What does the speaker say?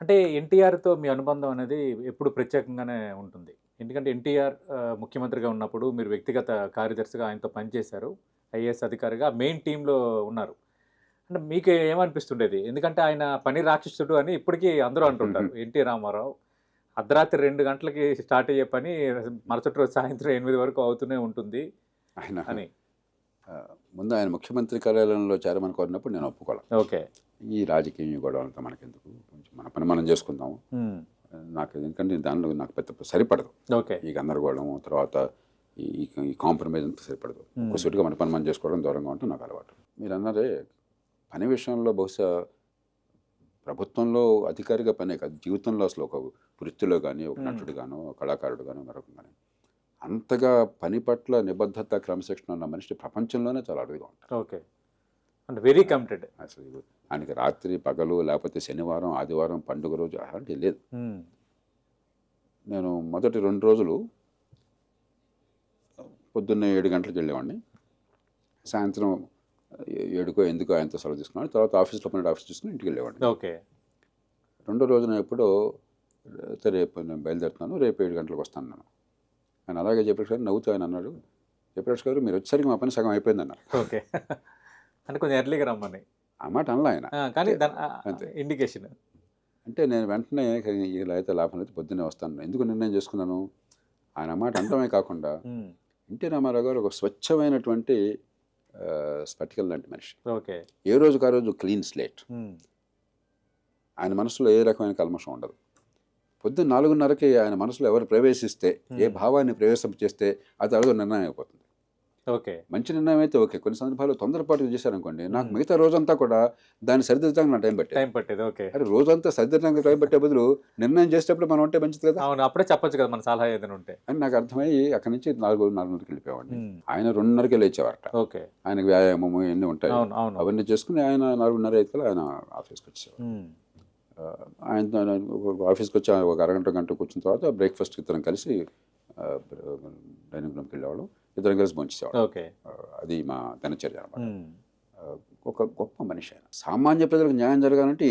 అంటే ఎన్టీఆర్తో మీ అనుబంధం అనేది ఎప్పుడు ప్రత్యేకంగానే ఉంటుంది. ఎందుకంటే ఎన్టీఆర్ ముఖ్యమంత్రిగా ఉన్నప్పుడు మీరు వ్యక్తిగత కార్యదర్శిగా ఆయనతో పనిచేశారు. ఐఏఎస్ అధికారిగా మెయిన్ టీంలో ఉన్నారు. అంటే మీకు ఏమనిపిస్తుండేది? ఎందుకంటే ఆయన పని రాక్షసుడు అని ఇప్పటికీ అందరూ అంటుంటారు. ఎన్టీ రామారావు అర్ధరాత్రి రెండు గంటలకి స్టార్ట్ అయ్యే పని మరుసటి రోజు సాయంత్రం ఎనిమిది వరకు అవుతూనే ఉంటుంది ఆయన అని. ముందు ఆయన ముఖ్యమంత్రి కార్యాలయంలో చేరమని కోరినప్పుడు నేను ఒప్పుకోవాలి ఓకే. ఈ రాజకీయ గొడవలతో మనకెందుకు? కొంచెం మన పని మనం చేసుకుందాం నాకు ఎందుకంటే దానిలో నాకు పెద్ద సరిపడదు. ఓకే. ఈ గందరగోళం తర్వాత ఈ ఈ కాంప్రమైజ్ అంతా సరిపడదు. ఒకసూటిగా మన పని మనం చేసుకోవడం దూరంగా ఉంటే నాకు అలవాటు. మీరు అన్నారే పని విషయంలో బహుశా ప్రభుత్వంలో అధికారిగా పనే కాదు జీవితంలో అసలు ఒక వృత్తిలో కానీ ఒక. నటుడు గాను కళాకారుడు గాను మరొక కానీ అంతగా పని పట్ల నిబద్ధత క్రమశిక్షణ ఉన్న మనిషి ప్రపంచంలోనే చాలా అరుదుగా ఉంటారు ఓకే. అంటే వెరీ కమిటెడ్. అసలు ఆయనకి రాత్రి పగలు లేకపోతే శనివారం ఆదివారం పండుగ రోజు అలాంటివి లేదు. నేను మొదటి రెండు రోజులు పొద్దున్నే ఏడు గంటలకు వెళ్ళేవాడిని. సాయంత్రం ఏడుకో ఎందుకో ఆయనతో సెలవు తీసుకున్నాను. తర్వాత ఆఫీస్లో పని ఆఫీస్ తీసుకుని ఇంటికి వెళ్ళేవాడిని. ఓకే. రెండో రోజున ఎప్పుడో రేపు నేను బయలుదేరుతున్నాను. రేపు ఏడు గంటలకు వస్తాను నేను. ఆయన అలాగే చెప్పేసి గారు నవ్వుతూ ఆయన అన్నాడు. చెప్పేసి గారు మీరు వచ్చేసరికి మా పని సగం అయిపోయింది అన్నారు. ఓకే. అంటే కొంచెం ఎర్లీగా రమ్మని. ఆ మాట అనలా ఆయన. కానీ. ఇండికేషన్ అంటే నేను వెంటనే ఇలా అయితే లాభం లేదు పొద్దున్నే వస్తాను. ఎందుకు నిర్ణయం చేసుకున్నాను? ఆయన మాట అంటమే కాకుండా ఎన్టీ రామారావు గారు ఒక స్వచ్ఛమైనటువంటి ఆ, స్ఫటికల్ లాంటి మనిషి. ఓకే. ఏ రోజుకు ఆ రోజు క్లీన్ స్లేట్. ఆయన మనసులో ఏ రకమైన కల్మషం ఉండదు. పొద్దున్న నాలుగున్నరకి ఆయన మనసులో ఎవరు ప్రవేశిస్తే ఏ. భావాన్ని ప్రవేశం చేస్తే అది అడుగు నిర్ణయం అయిపోతుంది. ఓకే. మంచి నిర్ణయం అయితే ఓకే. కొన్ని సందర్భాలు తొందరపాటు చేశారనుకోండి నాకు. మిగతా రోజంతా కూడా దాన్ని సరిదిద్దడానికి నా టైం పట్టేది. టైం పట్టేది. ఓకే. అరే రోజంతా సరిదిద్దడానికి టైం పట్టే బదులు నిర్ణయం చేసేటప్పుడు మనం ఉంటే మంచిది కదా. అవును అప్పుడే చెప్పొచ్చు కదా మన సలహా ఏదైనా ఉంటే. అని నాకు అర్థమయ్యి అక్కడి నుంచి నాలుగు నాలుగున్నరకి వెళ్ళిపోయేవాడిని. ఉమ్, ఆయన రెండున్నరకి లేచేవారట. ఓకే. ఆయనకు వ్యాయామము ఇవన్నీ ఉంటాయి. అవును అవును. అవన్నీ చేసుకుని ఆయన నాలుగున్నర అయితే ఆయన ఆఫీస్కి వచ్చేవారు ఆయన ఆఫీస్కి వచ్చి ఒక అరగంట గంట కూర్చున్న తర్వాత బ్రేక్ఫాస్ట్ ఇద్దరం కలిసి డైనింగ్ రూమ్కి వెళ్ళేవాళ్ళం. ఇద్దరం కలిసి భోంచేసేవాళ్ళం. ఓకే. అది మా దినచర్య అనమాట ఒక గొప్ప మనిషి ఆయన. సామాన్య ప్రజలకు న్యాయం జరగాలంటే